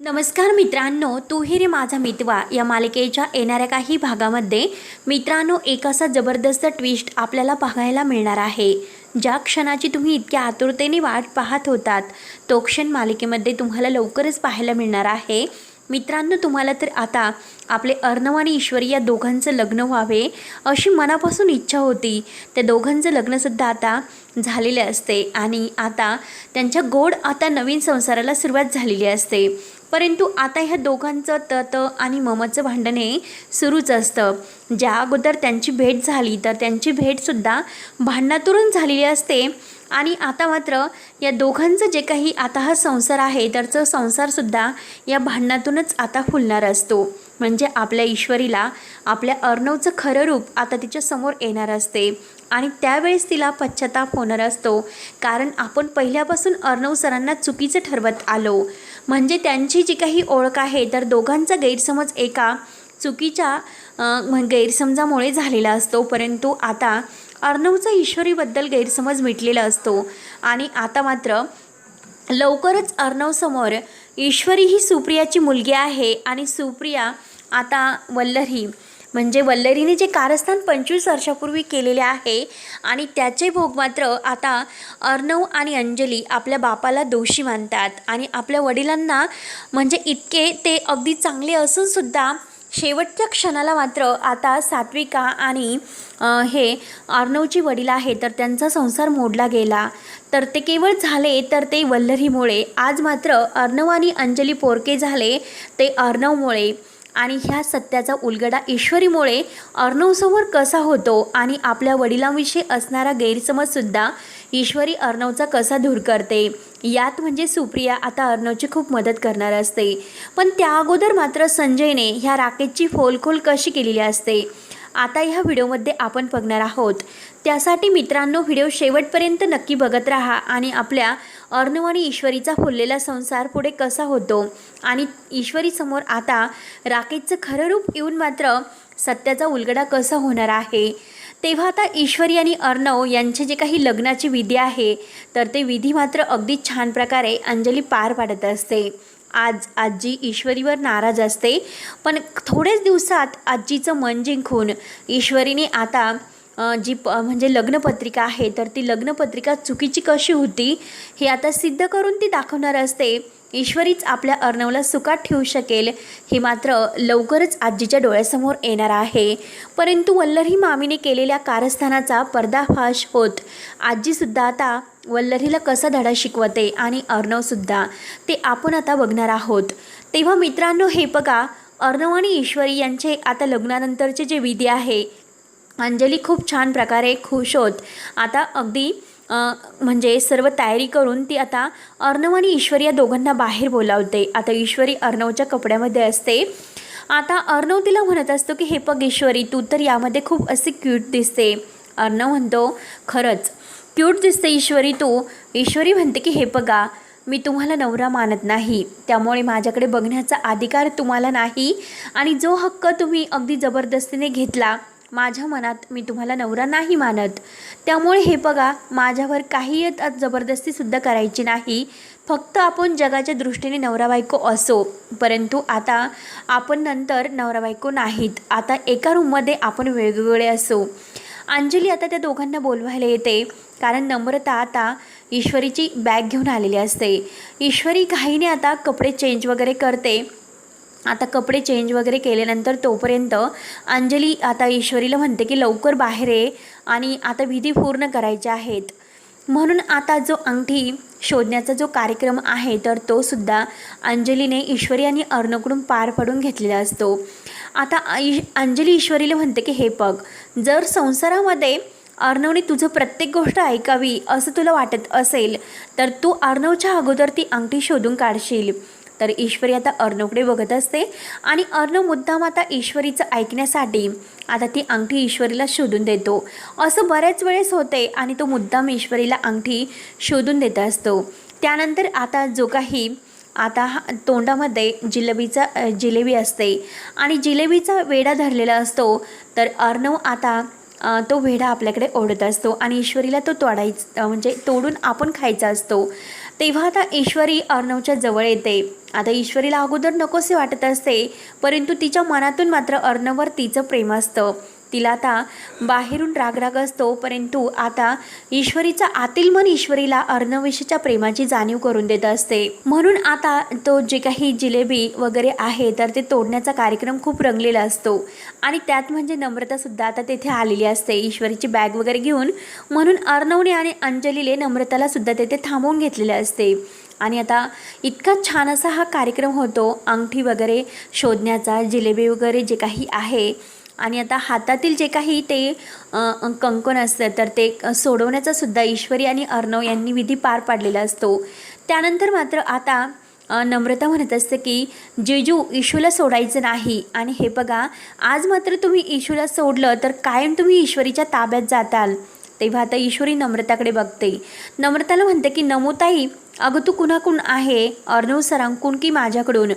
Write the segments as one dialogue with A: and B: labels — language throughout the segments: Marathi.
A: नमस्कार मित्रांनो तू ही रे माझा मितवा. या मालिकेच्या येणाऱ्या काही भागामध्ये मित्रांनो एक असा जबरदस्त ट्विस्ट आपल्याला पाहायला मिळणार आहे. ज्या क्षणाची तुम्ही इतक्या आतुरतेने वाट पाहत होतात तो क्षण मालिकेमध्ये तुम्हाला लवकरच पाहायला मिळणार आहे. मित्रांनो तुम्हाला तर आता आपले अर्णव आणि ईश्वरी या दोघांचं लग्न व्हावे अशी मनापासून इच्छा होती. त्या दोघांचं लग्नसुद्धा आता झालेले असते आणि आता त्यांच्या गोड आता नवीन संसाराला सुरुवात झालेली असते. परंतु आता ह्या दोघांचं तत आणि ममचं भांडणे सुरूच असतं. ज्या अगोदर त्यांची भेट झाली तर त्यांची भेटसुद्धा भांडणातून झालेली असते. आणि आता मात्र या दोघांचं जे काही आता हा संसार आहे तर संसारसुद्धा या भांडणातूनच आता फुलणार असतो. म्हणजे आपल्या ईश्वरीला आपल्या अर्णवचं खरं रूप आता तिच्या समोर येणार असते. आणि त्यावेळेस तिला पश्चाताप होणार असतो. कारण आपण पहिल्यापासून अर्णव सरांना चुकीचं ठरवत आलो. म्हणजे त्यांची जी काही ओळख आहे तर दोघांचा गैरसमज एका चुकीच्या गैरसमजामुळे झालेला असतो. परंतु आता अर्णवचा ईश्वरीबद्दल गैरसमज मिटलेला असतो. आणि आता मात्र लवकरच अर्णवसमोर ईश्वरी ही सुप्रियाची मुलगी आहे. आणि सुप्रिया आता वल्लरी म्हणजे वल्लरीने जे कारस्थान पंचवीस वर्षापूर्वी केलेले आहे आणि त्याचे भोग मात्र आता अर्णव आणि अंजली आपल्या बापाला दोषी मानतात. आणि आपल्या वडिलांना म्हणजे इतके ते अगदी चांगले असूनसुद्धा शेवटच्या क्षणाला मात्र आता सात्विका आणि हे अर्णवची वडील आहे तर त्यांचा संसार मोडला गेला. तर ते केवळ झाले तर ते वल्लरीमुळे. आज मात्र अर्णव आणि अंजली पोरके झाले ते अर्णवमुळे. आणि ह्या सत्याचा उलगडा ईश्वरीमुळे अर्णवसमोर कसा होतो आणि आपल्या वडिलांविषयी असणारा गैरसमजसुद्धा ईश्वरी अर्णवचा कसा दूर करते? यात म्हणजे सुप्रिया आता अर्णवची खूप मदत करणार असते. पण त्या अगोदर मात्र संजयने ह्या राकेशची फोलखोल कशी केलेली असते? आता ह्या व्हिडिओमध्ये आपण बघणार आहोत. त्यासाठी मित्रांनो व्हिडिओ शेवटपर्यंत नक्की बघत राहा आणि आपल्या अर्णव आणि ईश्वरीचा फुललेला संसार पुढे कसा होतो? आणि ईश्वरीसमोर आता राकेशचं खरं रूप येऊन मात्र सत्याचा उलगडा कसा होणार आहे? तेव्हा आता ईश्वरी आणि अर्णव यांचे जे काही लग्नाची विधी आहे तर ते विधी मात्र अगदी छान प्रकारे अंजली पार पाडत असते. आज आजी ईश्वरीवर नाराज असते पण थोड्याच दिवसात आजीचं मन जिंकून ईश्वरीने आता जी प म्हणजे लग्नपत्रिका आहे तर ती लग्नपत्रिका चुकीची कशी होती हे आता सिद्ध करून ती दाखवणार असते. ईश्वरीच आपल्या अर्णवला सुखात ठेवू शकेल हे मात्र लवकरच आजीच्या डोळ्यासमोर येणार आहे. परंतु वल्लरी मामीने केलेल्या कारस्थानाचा पर्दाफाश होत. आजीसुद्धा आता वल्लरीला कसा धडा शिकवते आणि अर्णवसुद्धा ते आपण आता बघणार आहोत. तेव्हा मित्रांनो हे बघा अर्णव आणि ईश्वरी यांचे आता लग्नानंतरचे जे विधी आहे अंजली खूप छान प्रकारे खुश होत. आता अगदी म्हणजे सर्व तयारी करून ती आता अर्णव आणि ईश्वरी या दोघांना बाहेर बोलावते. आता ईश्वरी अर्णवच्या कपड्यामध्ये असते. आता अर्णव तिला म्हणत असतो की हे पग ईश्वरी तू तर यामध्ये खूप असे क्यूट दिसते. अर्णव म्हणतो खरंच. क्यूट दिसते ईश्वरी तू. ईश्वरी म्हणते की हे बघा मी तुम्हाला नवरा मानत नाही. त्यामुळे माझ्याकडे बघण्याचा अधिकार तुम्हाला नाही. आणि जो हक्क तुम्ही अगदी जबरदस्तीने घेतला माझ्या मनात मी तुम्हाला नवरा नाही मानत. त्यामुळे हे बघा माझ्यावर काही येत आज जबरदस्तीसुद्धा करायची नाही. फक्त आपण जगाच्या दृष्टीने नवरा बायको असो. परंतु आता आपण नंतर नवरा बायको नाहीत. आता एका रूममध्ये आपण वेगवेगळे असो. अंजली आता त्या दोघांना बोलवायला येते. कारण नम्रता आता ईश्वरीची बॅग घेऊन आलेली असते. ईश्वरी घाईने आता कपडे चेंज वगैरे करते. आता कपडे चेंज वगैरे केल्यानंतर तोपर्यंत अंजली आता ईश्वरीला म्हणते की लवकर बाहेर ये आणि आता विधी पूर्ण करायच्या आहेत. म्हणून आता जो अंगठी शोधण्याचा जो कार्यक्रम आहे तर तो सुद्धा अंजलीने ईश्वरी आणि अर्णकडून पार पडून घेतलेला असतो. आता अंजली ईश्वरीला म्हणते की हे बघ जर संसारामध्ये अर्णवने तुझं प्रत्येक गोष्ट ऐकावी असं तुला वाटत असेल तर तू अर्णवच्या अगोदर ती अंगठी शोधून काढशील. तर ईश्वरी आता अर्णवकडे बघत असते. आणि अर्णव मुद्दाम आता ईश्वरीचं ऐकण्यासाठी आता ती अंगठी ईश्वरीला शोधून देतो. असं बऱ्याच वेळेस होते आणि तो मुद्दाम ईश्वरीला अंगठी शोधून देत असतो. त्यानंतर आता जो काही आता हा तोंडामध्ये जिलेबीचा जिलेबी असते. आणि जिलेबीचा वेढा धरलेला असतो. तर अर्णव आता तो वेढा आपल्याकडे ओढत असतो. आणि ईश्वरीला तो तोडायच म्हणजे तोडून आपण खायचा असतो. तेव्हा आता ईश्वरी अर्णवच्या जवळ येते. आता ईश्वरीला अगोदर नकोसे वाटत असते परंतु तिच्या मनातून मात्र अर्णववर तिचं प्रेम असतं. तिला आता बाहेरून रागराग असतो परंतु आता ईश्वरीचा आतील मन ईश्वरीला अर्णवेशीच्या प्रेमाची जाणीव करून देत असते. म्हणून आता तो जे काही जिलेबी वगैरे आहे तर ते तोडण्याचा कार्यक्रम खूप रंगलेला असतो. आणि त्यात म्हणजे नम्रतासुद्धा आता तेथे आलेली असते. ईश्वरीची बॅग वगैरे घेऊन म्हणून अर्णवने आणि अंजलीने नम्रताला सुद्धा तेथे थांबवून घेतलेले असते. आणि आता इतका छान असा हा कार्यक्रम होतो अंगठी वगैरे शोधण्याचा जिलेबी वगैरे जे काही आहे आणि आता हातातील जे काही ते कंकण असतं तर ते सोडवण्याचा सुद्धा ईश्वरी आणि अर्णव यांनी विधी पार पाडलेला असतो. त्यानंतर मात्र आता नम्रता म्हणत असते की जेजू इशूला सोडायचं नाही. आणि हे बघा आज मात्र तुम्ही इशूला सोडलं तर कायम तुम्ही ईश्वरीच्या ताब्यात जाताल. तेव्हा आता ईश्वरी नम्रताकडे बघते. नम्रताला म्हणते की नमोताई अगं तू कुणाकडून आहे? अर्णव सरांकून की माझ्याकडून?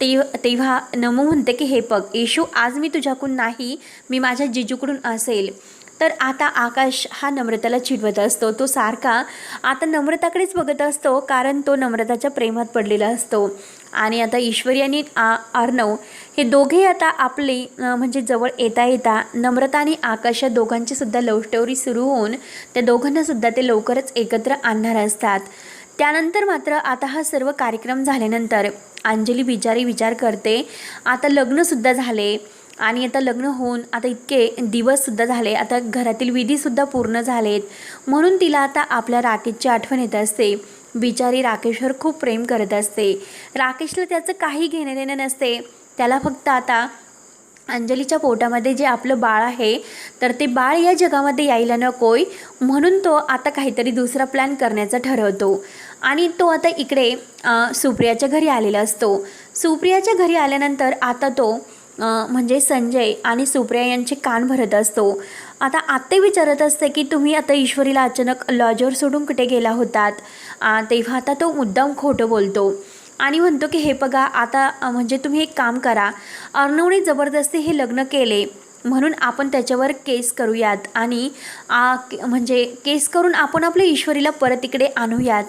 A: ते तेव्हा नमो म्हणते की हे बघ येशू आज मी तुझ्याकडून नाही मी माझ्या जिजूकडून असेल. तर आता आकाश हा नम्रताला चिडवत असतो. तो सारखा आता नम्रताकडेच बघत असतो कारण तो नम्रताच्या प्रेमात पडलेला असतो. आणि आता ईश्वरी आणि आ अर्णव हे दोघे आता आपले म्हणजे जवळ येता येता नम्रता आणि आकाश या दोघांची सुद्धा लव्ह स्टोरी सुरू होऊन त्या दोघांनासुद्धा ते लवकरच एकत्र आणणार असतात. त्यानंतर मात्र आता हा सर्व कार्यक्रम झाल्यानंतर अंजली बिचारी विचार करते आता लग्नसुद्धा झाले आणि आता लग्न होऊन आता इतके दिवससुद्धा झाले आता घरातील विधीसुद्धा पूर्ण झालेत. म्हणून तिला आता आपल्या राकेशची आठवण येत असते. बिचारी राकेशवर खूप प्रेम करत असते. राकेशला त्याचं काही घेणं देणं नसते. त्याला फक्त आता अंजलीच्या पोटामध्ये जे आपलं बाळ आहे तर ते बाळ या जगामध्ये यायला नकोय. म्हणून तो आता काहीतरी दुसरा प्लॅन करण्याचा ठरवतो. आणि तो आता इकडे सुप्रियाच्या घरी आलेला असतो. सुप्रियाच्या घरी आल्यानंतर आता तो म्हणजे संजय आणि सुप्रिया यांचे कान भरत असतो. आता आत्ते विचारत असते की तुम्ही आता ईश्वरीला अचानक लॉजवर सोडून कुठे गेला होतात? तेव्हा आता तो मुद्दाम खोटं बोलतो. आणि म्हणतो की हे बघा आता म्हणजे तुम्ही एक काम करा. अर्णवने जबरदस्ती हे लग्न केले. म्हणून आपण त्याच्यावर केस करूयात आणि म्हणजे केस करून आपण आपल्या ईश्वरीला परत इकडे आणूयात.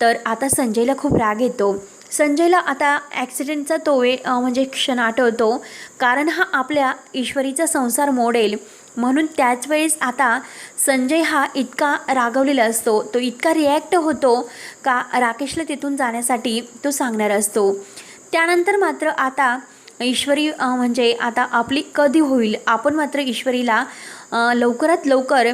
A: तर आता संजयला खूप राग येतो. संजयला आता ॲक्सिडेंटचा तो वेळ म्हणजे क्षण आठवतो. कारण हा आपल्या ईश्वरीचा संसार मोडेल. म्हणून त्याच वेळेस आता संजय हा इतका रागवलेला असतो. तो इतका रिॲक्ट होतो का राकेशला तिथून जाण्यासाठी तो सांगणार असतो. त्यानंतर मात्र आता ईश्वरी म्हणजे आता आपली कधी होईल? आपण मात्र ईश्वरीला लवकरात लवकर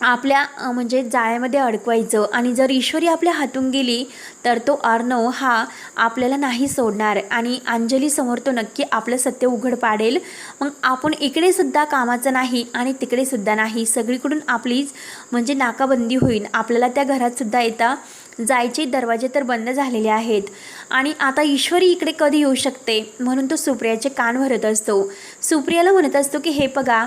A: आपल्या म्हणजे जाळ्यामध्ये अडकवायचं. आणि जर ईश्वरी आपल्या हातून गेली तर तो अर्णव हा आपल्याला नाही सोडणार. आणि अंजली समोर तो नक्की आपलं सत्य उघड पाडेल. मग आपण इकडे सुद्धा कामाचं नाही आणि तिकडे सुद्धा नाही. सगळीकडून आपलीच म्हणजे नाकाबंदी होईल. आपल्याला त्या घरातसुद्धा येता जायचे दरवाजे तर बंद झालेले आहेत. आणि आता ईश्वरी इकडे कधी येऊ शकते? म्हणून तो सुप्रियाचे कान भरत असतो. सुप्रियाला म्हणत असतो की हे बघा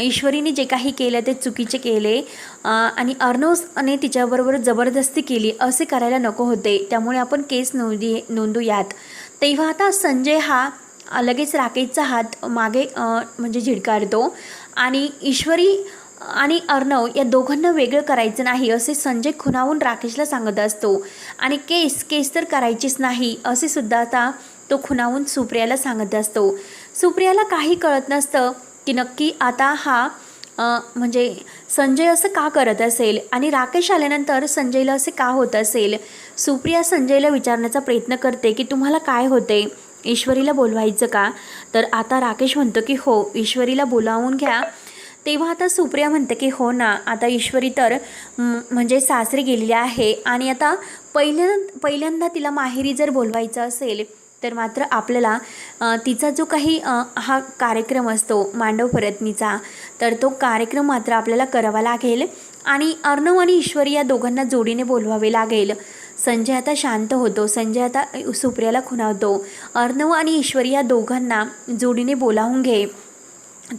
A: ईश्वरीने जे काही केलं ते चुकीचे केले. आणि अर्णवने तिच्याबरोबर जबरदस्ती केली असे करायला नको होते. त्यामुळे आपण केस नोंदी नोंदूयात. तेव्हा आता संजय हा लगेच राकेशचा हात मागे म्हणजे झिडकारतो. आणि ईश्वरी आणि अर्णव या दोघांना वेगळं करायचं नाही असे संजय खुनावून राकेशला सांगत असतो. आणि केस केस तर करायचीच नाही असे सुद्धा आता तो खुनावून सुप्रियाला सांगत असतो. सुप्रियाला काही कळत नसतं की नक्की आता हा म्हणजे संजय असं का करत असेल? आणि राकेश आल्यानंतर संजयला असे का होत असेल? सुप्रिया संजयला विचारण्याचा प्रयत्न करते की तुम्हाला काय होते? ईश्वरीला बोलवायचं का? तर आता राकेश म्हणतो की हो ईश्वरीला बोलावून घ्या. तेव्हा आता सुप्रिया म्हणते की हो ना आता ईश्वरी तर म्हणजे सासरी गेलेली आहे. आणि आता पहिल्या पहिल्यांदा तिला माहेरी जर बोलवायचं असेल तर मात्र आपल्याला तिचा जो काही हा कार्यक्रम असतो मांडव परतनीचा तर तो कार्यक्रम मात्र आपल्याला करावा लागेल. आणि अर्णव आणि ईश्वरी या दोघांना जोडीने बोलवावे लागेल. संजय आता शांत होतो. संजय आता सुप्रियाला खुणावतो. अर्णव आणि ईश्वरी या दोघांना जोडीने बोलावून घे.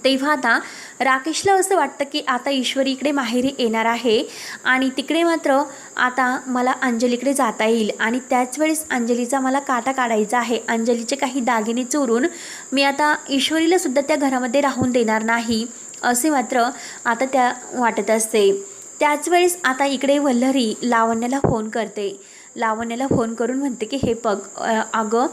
A: तेव्हा आता राकेशला असं वाटतं की आता ईश्वरी इकडे माहेरी येणार आहे आणि तिकडे मात्र आता मला अंजलीकडे जाता येईल. आणि त्याच वेळेस अंजलीचा मला काटा काढायचा आहे. अंजलीचे काही दागिने चोरून मी आता ईश्वरीला सुद्धा त्या घरामध्ये राहून देणार नाही असे मात्र आता त्या वाटत असते. त्याच वेळेस आता इकडे वल्लरी लावण्याला फोन करते. लावण्याला फोन करून म्हणते की हे पग अगं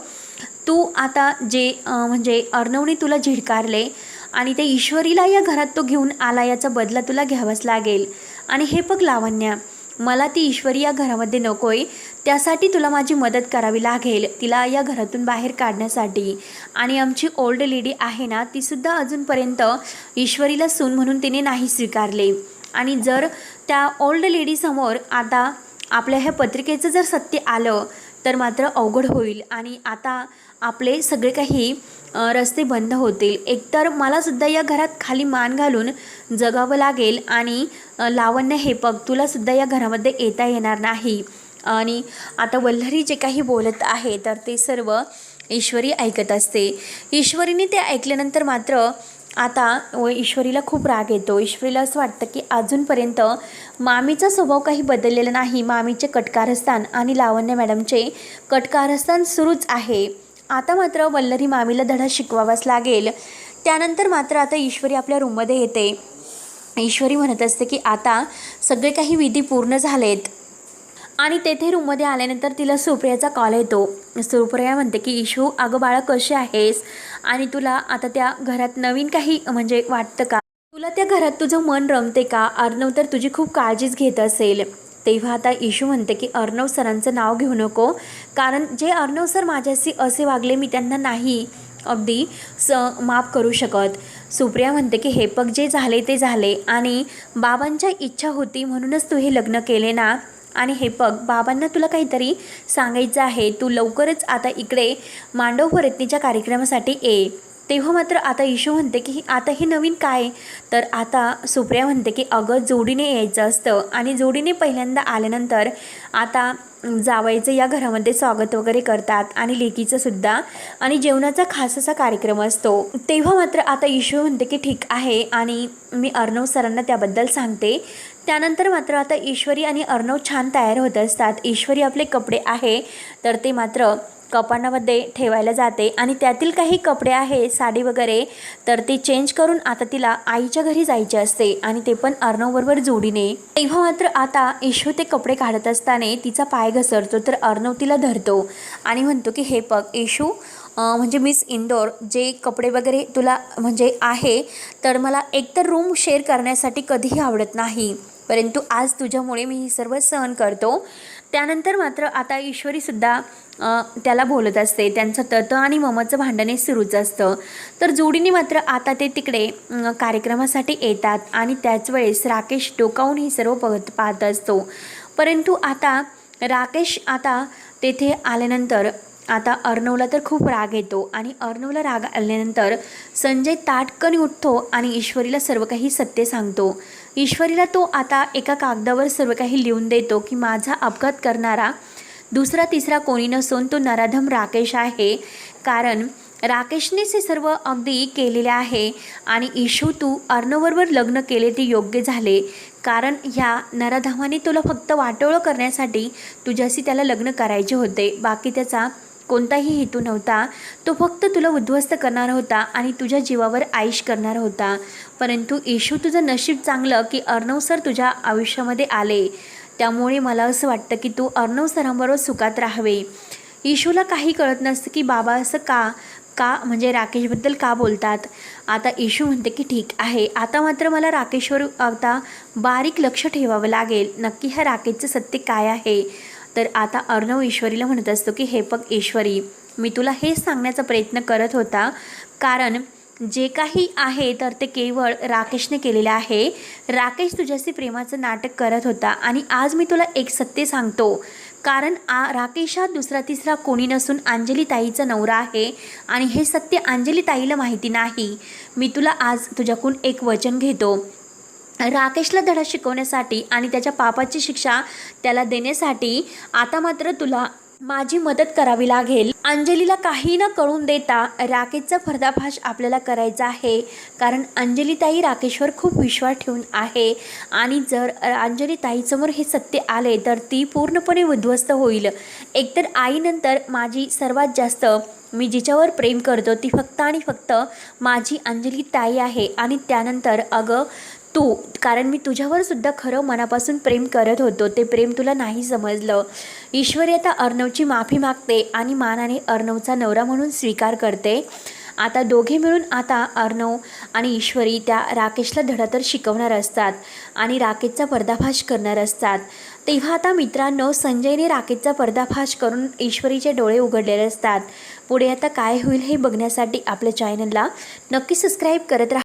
A: तू आता जे म्हणजे अर्णवने तुला झिडकारले आणि त्या ईश्वरीला या घरात तो घेऊन आला याचा बदला तुला घ्यावाच लागेल. आणि हे बघ लावण्या मला ती ईश्वरी या घरामध्ये नकोय त्यासाठी तुला माझी मदत करावी लागेल तिला या घरातून बाहेर काढण्यासाठी. आणि आमची ओल्ड लेडी आहे ना तीसुद्धा अजूनपर्यंत ईश्वरीला सून म्हणून तिने नाही स्वीकारले. आणि जर त्या ओल्ड लेडीसमोर आता आपल्या ह्या पत्रिकेचं जर सत्य आलं तर मात्र अवघड होईल. आणि आता आपले सगळे काही रस्ते बंद होतील. एकतर मलासुद्धा या घरात खाली मान घालून जगावं लागेल आणि लावण्य हे पग तुलासुद्धा या घरामध्ये येता येणार नाही. आणि आता वल्लरी जे काही बोलत आहे तर ते सर्व ईश्वरी ऐकत असते. ईश्वरीने ते ऐकल्यानंतर मात्र आता व ईश्वरीला खूप राग येतो. ईश्वरीला असं वाटतं की अजूनपर्यंत मामीचा स्वभाव काही बदललेला नाही. मामीचे कटकारस्थान आणि लावण्य मॅडमचे कटकारस्थान सुरूच आहे. आता मात्र वल्लरी मामीला धडा शिकवावाच लागेल. त्यानंतर मात्र आता ईश्वरी आपल्या रूममध्ये येते. ईश्वरी म्हणत असते की आता सगळे काही विधी पूर्ण झालेत. आणि तेथे रूममध्ये आल्यानंतर तिला सुप्रियाचा कॉल येतो. सुप्रिया म्हणते की इशू अगं बाळा कशी आहेस? आणि तुला आता त्या घरात नवीन काही म्हणजे वाटतं का? तुला त्या घरात तुझं मन रमते का? अर्णव तर तुझी खूप काळजीच घेत असेल. तेव्हा आता इशू म्हणते की अर्णव सरांचं नाव घेऊ नको. कारण जे अर्णव सर माझ्याशी असे वागले मी त्यांना नाही अगदी स माफ करू शकत. सुप्रिया म्हणते की हे पग जे झाले ते झाले. आणि बाबांच्या इच्छा होती म्हणूनच तू हे लग्न केले ना? आणि हे पग बाबांना तुला काहीतरी सांगायचं आहे. तू लवकरच आता इकडे मांडव परतनीच्या कार्यक्रमासाठी ये. तेव्हा मात्र आता इशू म्हणते की आता हे नवीन काय तर आता सुप्रिया म्हणते की अगं जोडीने यायचं असतं. आणि जोडीने पहिल्यांदा आल्यानंतर आता जावायचं या घरामध्ये स्वागत वगैरे करतात आणि लेकीचं सुद्धा. आणि जेवणाचा खास असा कार्यक्रम असतो. तेव्हा मात्र आता इशू म्हणते की ठीक आहे. आणि मी अर्णव सरांना त्याबद्दल सांगते. त्यानंतर मात्र आता ईश्वरी आणि अर्णव छान तयार होत असतात. ईश्वरी आपले कपडे आहे. तर ते मात्र कपाटामध्ये ठेवायला जाते आणि त्यातील काही कपडे आहे साडी वगैरे तर ते चेंज करून आता तिला आईच्या घरी जायचे असते आणि ते पण अर्णवबरोबर जोडीने. तेव्हा मात्र आता ईशू ते कपडे काढत असताना तिचा पाय घसरतो तर अर्णव तिला धरतो आणि म्हणतो की हे पग ईशू म्हणजे मिस इंदोर जे कपडे वगैरे तुला म्हणजे आहे तर मला एकतर रूम शेअर करण्यासाठी कधीही आवडत नाही. परंतु आज तुझ्यामुळे मी हे सर्व सहन करतो त्यानंतर मात्र आता ईश्वरीसुद्धा त्याला बोलत असते. त्यांचं तत आणि ममचं भांडणे सुरूच असतं. तर जोडीने मात्र आता ते तिकडे कार्यक्रमासाठी येतात आणि त्याच वेळेस राकेश डोकावून हे सर्व बघत पाहत असतो. परंतु आता राकेश आता तेथे आल्यानंतर आता अर्णवला तर खूप राग येतो आणि अर्णवला राग आल्यानंतर संजय ताटकन उठतो आणि ईश्वरीला सर्व काही सत्य सांगतो. ईश्वरीला तो आता एका कागदावर सर्व काही लिहून देतो की माझा अपघात करणारा दुसरा तिसरा कोणी नसून तो नराधम राकेश आहे. कारण राकेशनेच हे सर्व अगदी केलेले आहे आणि इशू तू अर्णवबरोबर लग्न केले ते योग्य झाले. कारण ह्या नराधमाने तुला फक्त वाटोळं करण्यासाठी तुझ्याशी त्याला लग्न करायचे होते. बाकी त्याचा कोणताही हेतू नव्हता. तो फक्त तुला उद्ध्वस्त करणार होता आणि तुझ्या जीवावर आईश करणार होता. परंतु इशू तुझं नशीब चांगलं की अर्णव सर तुझ्या आयुष्यामध्ये आले. त्यामुळे मला असं वाटतं की तू अर्णव सरांबरोबर सुखात राहावे. इशूला काही कळत नसतं की बाबा असं का का म्हणजे राकेशबद्दल का बोलतात. आता इशू म्हणते की ठीक आहे आता मात्र मला राकेशवर आता बारीक लक्ष ठेवावं लागेल. नक्की ह्या राकेशचं सत्य काय आहे? तर आता अर्णव ईश्वरीला म्हणत असतो की हे पग ईश्वरी मी तुला हेच सांगण्याचा प्रयत्न करत होता. कारण जे काही आहे तर ते केवळ राकेशने केलेलं आहे. राकेश तुझ्याशी प्रेमाचं नाटक करत होता आणि आज मी तुला एक सत्य सांगतो. कारण आ राकेश हा दुसरा तिसरा कोणी नसून अंजली ताईचा नवरा आहे आणि हे सत्य अंजली ताईला माहिती नाही. मी तुला आज तुझ्याकडून एक वचन घेतो. राकेशला धडा शिकवण्यासाठी आणि त्याच्या पापाची शिक्षा त्याला देण्यासाठी आता मात्र तुला माझी मदत करावी लागेल. अंजलीला काही न कळून देता राकेशचा पर्दाफाश आपल्याला करायचा आहे. कारण अंजलीताई राकेशवर खूप विश्वास ठेवून आहे. आणि जर अंजलीताईसमोर हे सत्य आले तर ती पूर्णपणे उद्ध्वस्त होईल. एकतर आईनंतर माझी सर्वात जास्त मी जिच्यावर प्रेम करतो ती फक्त आणि फक्त माझी अंजली ताई आहे. आणि त्यानंतर अगं तू कारण मी तुझ्यावर सुद्धा खरं मनापासून प्रेम करत होतो. ते प्रेम तुला नाही समजलं. ईश्वरी आता अर्णवची माफी मागते आणि मानाने अर्णवचा नवरा म्हणून स्वीकार करते. आता दोघे मिळून आता अर्णव आणि ईश्वरी त्या राकेशला धडा तर शिकवणार असतात आणि राकेशचा पर्दाफाश करणार असतात. तेव्हा आता मित्रांनो संजयने राकेशचा पर्दाफाश करून ईश्वरीचे डोळे उघडलेले असतात. पुढे आता काय होईल हे बघण्यासाठी आपल्या चॅनलला नक्की सबस्क्राईब करत राहा.